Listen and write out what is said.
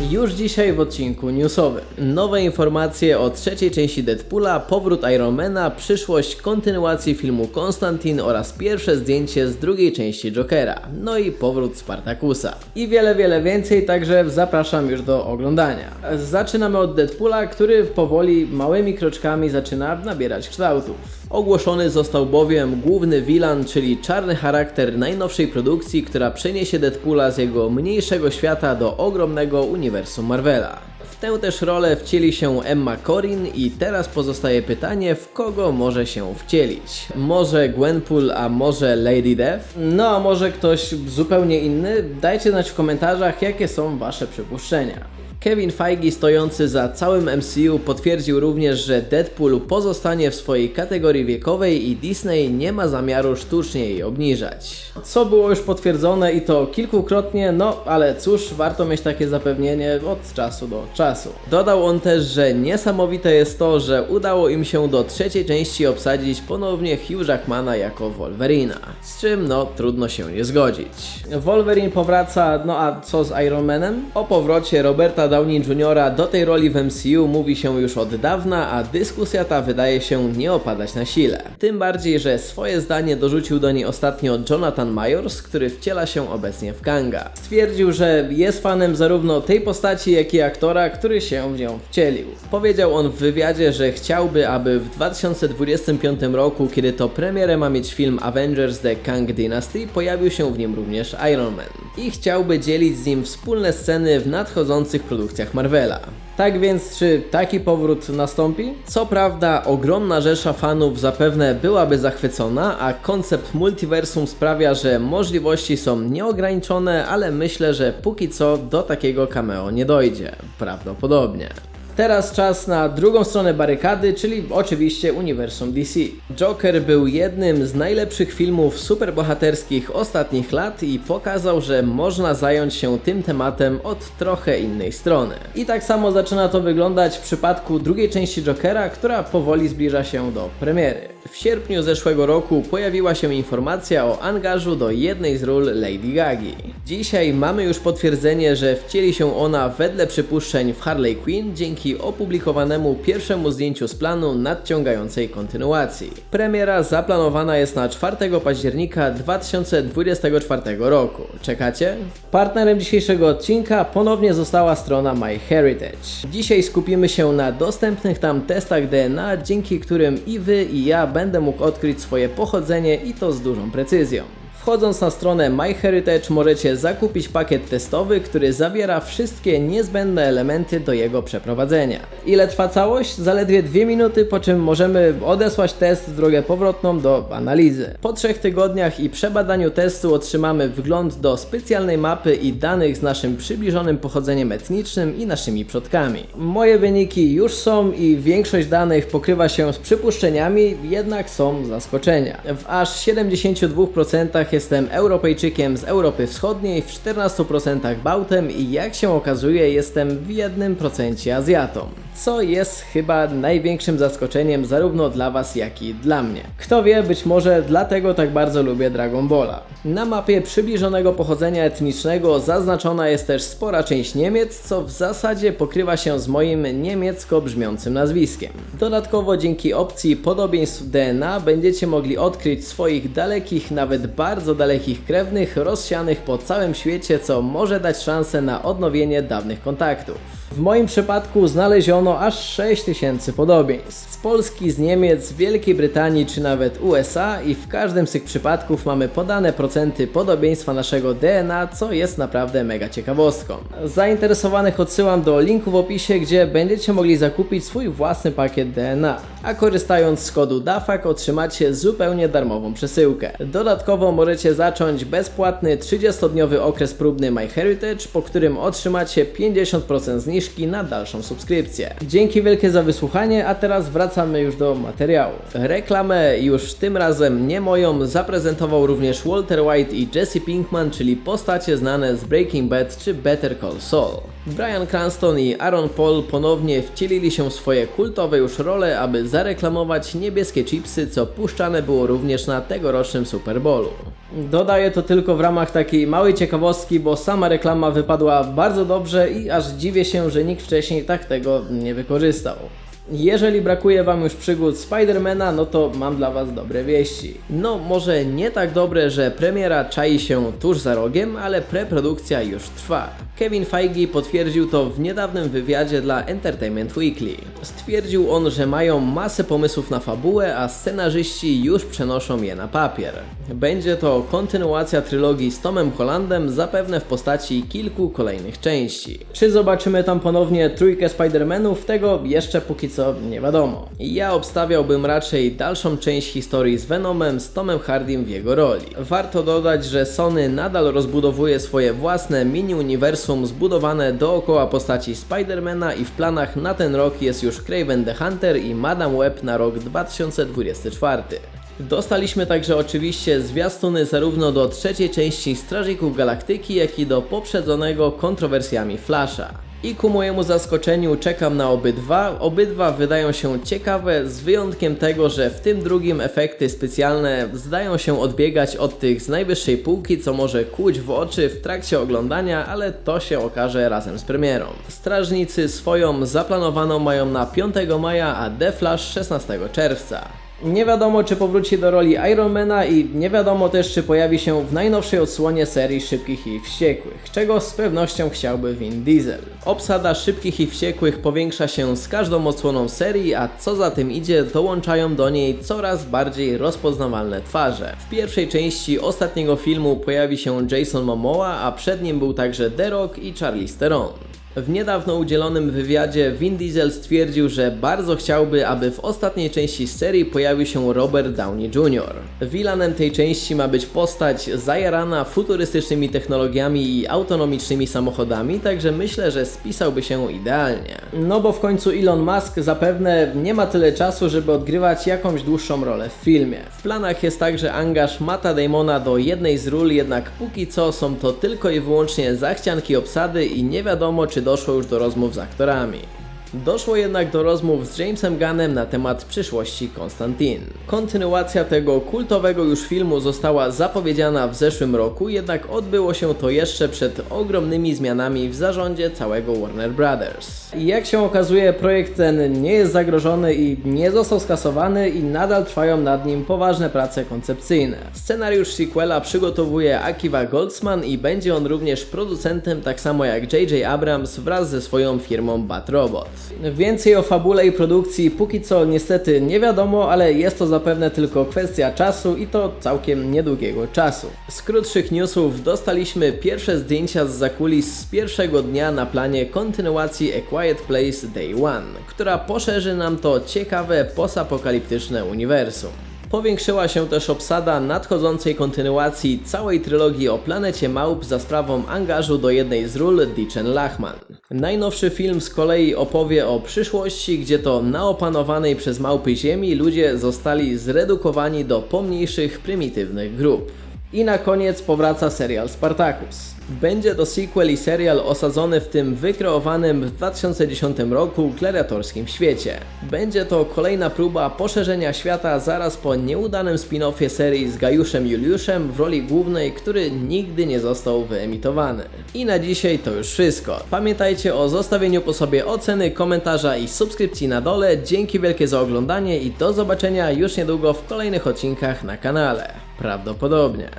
Już dzisiaj w odcinku newsowym. Nowe informacje o trzeciej części Deadpoola, powrót Ironmana, przyszłość kontynuacji filmu Konstantin oraz pierwsze zdjęcie z drugiej części Jokera. No i powrót Spartakusa. I wiele, wiele więcej, także zapraszam już do oglądania. Zaczynamy od Deadpoola, który powoli, małymi kroczkami zaczyna nabierać kształtów. Ogłoszony został bowiem główny villain, czyli czarny charakter najnowszej produkcji, która przeniesie Deadpoola z jego mniejszego świata do ogromnego uniwersum Marvela. W tę też rolę wcieli się Emma Corrin i teraz pozostaje pytanie, w kogo może się wcielić. Może Gwenpool, a może Lady Death? No a może ktoś zupełnie inny? Dajcie znać w komentarzach, jakie są wasze przypuszczenia. Kevin Feige stojący za całym MCU potwierdził również, że Deadpool pozostanie w swojej kategorii wiekowej i Disney nie ma zamiaru sztucznie jej obniżać. Co było już potwierdzone i to kilkukrotnie, no ale cóż, warto mieć takie zapewnienie od czasu do czasu. Dodał on też, że niesamowite jest to, że udało im się do trzeciej części obsadzić ponownie Hugh Jackmana jako Wolverina. Z czym no trudno się nie zgodzić. Wolverine powraca, no a co z Iron Manem? O powrocie Roberta Downey Jr. do tej roli w MCU mówi się już od dawna, a dyskusja ta wydaje się nie opadać na sile. Tym bardziej, że swoje zdanie dorzucił do niej ostatnio Jonathan Majors, który wciela się obecnie w Kanga. Stwierdził, że jest fanem zarówno tej postaci, jak i aktora, który się w nią wcielił. Powiedział on w wywiadzie, że chciałby, aby w 2025 roku, kiedy to premierę ma mieć film Avengers The Kang Dynasty, pojawił się w nim również Iron Man. I chciałby dzielić z nim wspólne sceny w nadchodzących produkcjach Marvela. Tak więc, czy taki powrót nastąpi? Co prawda, ogromna rzesza fanów zapewne byłaby zachwycona, a koncept multiversum sprawia, że możliwości są nieograniczone, ale myślę, że póki co do takiego cameo nie dojdzie. Prawdopodobnie. Teraz czas na drugą stronę barykady, czyli oczywiście uniwersum DC. Joker był jednym z najlepszych filmów superbohaterskich ostatnich lat i pokazał, że można zająć się tym tematem od trochę innej strony. I tak samo zaczyna to wyglądać w przypadku drugiej części Jokera, która powoli zbliża się do premiery. W sierpniu zeszłego roku pojawiła się informacja o angażu do jednej z ról Lady Gagi. Dzisiaj mamy już potwierdzenie, że wcieli się ona wedle przypuszczeń w Harley Quinn dzięki opublikowanemu pierwszemu zdjęciu z planu nadciągającej kontynuacji. Premiera zaplanowana jest na 4 października 2024 roku. Czekacie? Partnerem dzisiejszego odcinka ponownie została strona MyHeritage. Dzisiaj skupimy się na dostępnych tam testach DNA, dzięki którym i wy i ja będę mógł odkryć swoje pochodzenie i to z dużą precyzją. Wchodząc na stronę MyHeritage możecie zakupić pakiet testowy, który zawiera wszystkie niezbędne elementy do jego przeprowadzenia. Ile trwa całość? Zaledwie 2 minuty, po czym możemy odesłać test w drogę powrotną do analizy. Po 3 tygodniach i przebadaniu testu otrzymamy wgląd do specjalnej mapy i danych z naszym przybliżonym pochodzeniem etnicznym i naszymi przodkami. Moje wyniki już są i większość danych pokrywa się z przypuszczeniami, jednak są zaskoczenia. W aż 72% jestem Europejczykiem z Europy Wschodniej, w 14% Bałtem i jak się okazuje jestem w 1% Azjatą. Co jest chyba największym zaskoczeniem zarówno dla Was, jak i dla mnie. Kto wie, być może dlatego tak bardzo lubię Dragon Balla. Na mapie przybliżonego pochodzenia etnicznego zaznaczona jest też spora część Niemiec, co w zasadzie pokrywa się z moim niemiecko brzmiącym nazwiskiem. Dodatkowo dzięki opcji podobieństw DNA będziecie mogli odkryć swoich dalekich, nawet bardzo dalekich krewnych rozsianych po całym świecie, co może dać szansę na odnowienie dawnych kontaktów. W moim przypadku znaleziono aż 6000 podobieństw. Z Polski, z Niemiec, Wielkiej Brytanii czy nawet USA i w każdym z tych przypadków mamy podane procenty podobieństwa naszego DNA, co jest naprawdę mega ciekawostką. Zainteresowanych odsyłam do linku w opisie, gdzie będziecie mogli zakupić swój własny pakiet DNA. A korzystając z kodu DAFAK otrzymacie zupełnie darmową przesyłkę. Dodatkowo możecie zacząć bezpłatny 30-dniowy okres próbny MyHeritage, po którym otrzymacie 50% zniżki na dalszą subskrypcję. Dzięki wielkie za wysłuchanie, a teraz wracamy już do materiału. Reklamę już tym razem nie moją zaprezentował również Walter White i Jesse Pinkman, czyli postacie znane z Breaking Bad czy Better Call Saul. Bryan Cranston i Aaron Paul ponownie wcielili się w swoje kultowe już role, aby zareklamować niebieskie chipsy, co puszczane było również na tegorocznym Super Bowlu. Dodaję to tylko w ramach takiej małej ciekawostki, bo sama reklama wypadła bardzo dobrze i aż dziwię się, że nikt wcześniej tak tego nie wykorzystał. Jeżeli brakuje Wam już przygód Spidermana, no to mam dla Was dobre wieści. No, może nie tak dobre, że premiera czai się tuż za rogiem, ale preprodukcja już trwa. Kevin Feige potwierdził to w niedawnym wywiadzie dla Entertainment Weekly. Stwierdził on, że mają masę pomysłów na fabułę, a scenarzyści już przenoszą je na papier. Będzie to kontynuacja trylogii z Tomem Hollandem, zapewne w postaci kilku kolejnych części. Czy zobaczymy tam ponownie trójkę Spider-Manów? Tego jeszcze póki co nie wiadomo. Ja obstawiałbym raczej dalszą część historii z Venomem z Tomem Hardym w jego roli. Warto dodać, że Sony nadal rozbudowuje swoje własne mini-uniwersum zbudowane dookoła postaci Spidermana i w planach na ten rok jest już Craven the Hunter i Madame Web na rok 2024. Dostaliśmy także oczywiście zwiastuny zarówno do trzeciej części Strażników Galaktyki, jak i do poprzedzonego kontrowersjami Flasha. I ku mojemu zaskoczeniu czekam na obydwa. Obydwa wydają się ciekawe, z wyjątkiem tego, że w tym drugim efekty specjalne zdają się odbiegać od tych z najwyższej półki, co może kłuć w oczy w trakcie oglądania, ale to się okaże razem z premierą. Strażnicy swoją zaplanowaną mają na 5 maja, a The Flash 16 czerwca. Nie wiadomo, czy powróci do roli Ironmana i nie wiadomo też, czy pojawi się w najnowszej odsłonie serii Szybkich i Wściekłych, czego z pewnością chciałby Vin Diesel. Obsada Szybkich i Wściekłych powiększa się z każdą odsłoną serii, a co za tym idzie, dołączają do niej coraz bardziej rozpoznawalne twarze. W pierwszej części ostatniego filmu pojawi się Jason Momoa, a przed nim był także The Rock i Charlize Theron. W niedawno udzielonym wywiadzie Vin Diesel stwierdził, że bardzo chciałby, aby w ostatniej części serii pojawił się Robert Downey Jr. Villanem tej części ma być postać zajarana futurystycznymi technologiami i autonomicznymi samochodami, także myślę, że spisałby się idealnie. No bo w końcu Elon Musk zapewne nie ma tyle czasu, żeby odgrywać jakąś dłuższą rolę w filmie. W planach jest także angaż Mata Damona do jednej z ról, jednak póki co są to tylko i wyłącznie zachcianki obsady i nie wiadomo czy doszło już do rozmów z aktorami. Doszło jednak do rozmów z Jamesem Gunnem na temat przyszłości Konstantin. Kontynuacja tego kultowego już filmu została zapowiedziana w zeszłym roku, jednak odbyło się to jeszcze przed ogromnymi zmianami w zarządzie całego Warner Brothers. Jak się okazuje, projekt ten nie jest zagrożony i nie został skasowany i nadal trwają nad nim poważne prace koncepcyjne. Scenariusz sequela przygotowuje Akiva Goldsman i będzie on również producentem tak samo jak J.J. Abrams wraz ze swoją firmą Bat Robot. Więcej o fabule i produkcji póki co niestety nie wiadomo, ale jest to zapewne tylko kwestia czasu i to całkiem niedługiego czasu. Z krótszych newsów dostaliśmy pierwsze zdjęcia z zakulis z pierwszego dnia na planie kontynuacji A Quiet Place Day One, która poszerzy nam to ciekawe posapokaliptyczne uniwersum. Powiększyła się też obsada nadchodzącej kontynuacji całej trylogii o planecie małp za sprawą angażu do jednej z ról Dichen Lachman. Najnowszy film z kolei opowie o przyszłości, gdzie to na opanowanej przez małpy ziemi ludzie zostali zredukowani do pomniejszych, prymitywnych grup. I na koniec powraca serial Spartacus. Będzie to sequel i serial osadzony w tym wykreowanym w 2010 roku gladiatorskim świecie. Będzie to kolejna próba poszerzenia świata zaraz po nieudanym spin-offie serii z Gajuszem Juliuszem w roli głównej, który nigdy nie został wyemitowany. I na dzisiaj to już wszystko. Pamiętajcie o zostawieniu po sobie oceny, komentarza i subskrypcji na dole. Dzięki wielkie za oglądanie i do zobaczenia już niedługo w kolejnych odcinkach na kanale. Prawdopodobnie.